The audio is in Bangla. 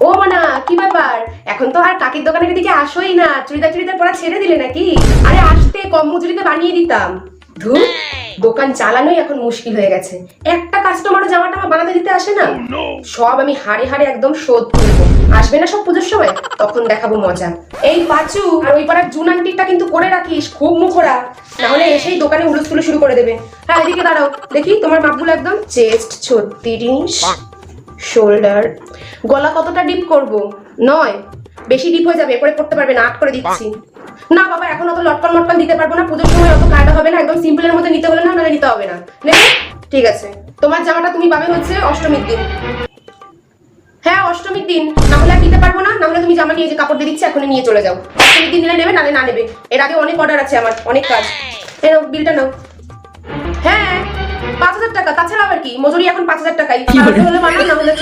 ও মানা কি ব্যাপার? এখন তো আর কাকির দোকানের দিকে আসোই না। চুড়িদার চুড়িদার পরা ছেড়ে দিলে নাকি? আরে আসতে কম মজুরিতে বানিয়ে দিতাম। ধুর দোকান চালানোই এখন মুশকিল হয়ে গেছে। একটা কাস্টমারও জামা টামা বানাতে দিতে আসে না। সব আমি হাড়ে হাড়ে একদম শোধ করব আসবে না সব পুজোর সময়? তখন দেখাবো মজা। এই পাচু আর ওই পাড়ার জুন আন্টিটা কিন্তু করে রাখিস খুব মুখরা নাহলে এসেই দোকানে হুলস্থুলো শুরু করে দেবে। হ্যাঁ এদিকে দাঁড়াও। দেখি তোমার মাপগুলো একদম চেস্ট ছত্রিশ শোল্ডার গলা কতটা ডিপ করব? নয়। বেশি ডিপ হয়ে যাবে এরপরে পড়তে পারবে না আট করে দিচ্ছি। না বাবা এখন অত লটকন মটকন দিতে পারব না পুজোর সময় অত কাটা হবে না একদম সিম্পলের মধ্যে নিতে হলে না নাহলে নিতে হবে না। নেবে? ঠিক আছে। তোমার জামাটা তুমি পাবে হচ্ছে অষ্টমীর দিন। হ্যাঁ অষ্টমীর দিন। না হলে আর দিতে পারব না না হলে তুমি জামা নিয়ে যে কাপড় দিয়ে দিচ্ছি এখনই নিয়ে চলে যাও। অষ্টমীর দিন নিলে নেবে নালে না নেবে। এর আগে অনেক অর্ডার আছে আমার অনেক কাজ। এ নাও বিলটা নাও। হ্যাঁ পাঁচ হাজার টাকা তাছাড়া আবার কি মজুরি এখন পাঁচ হাজার টাকাই। হলে বানাও না হলে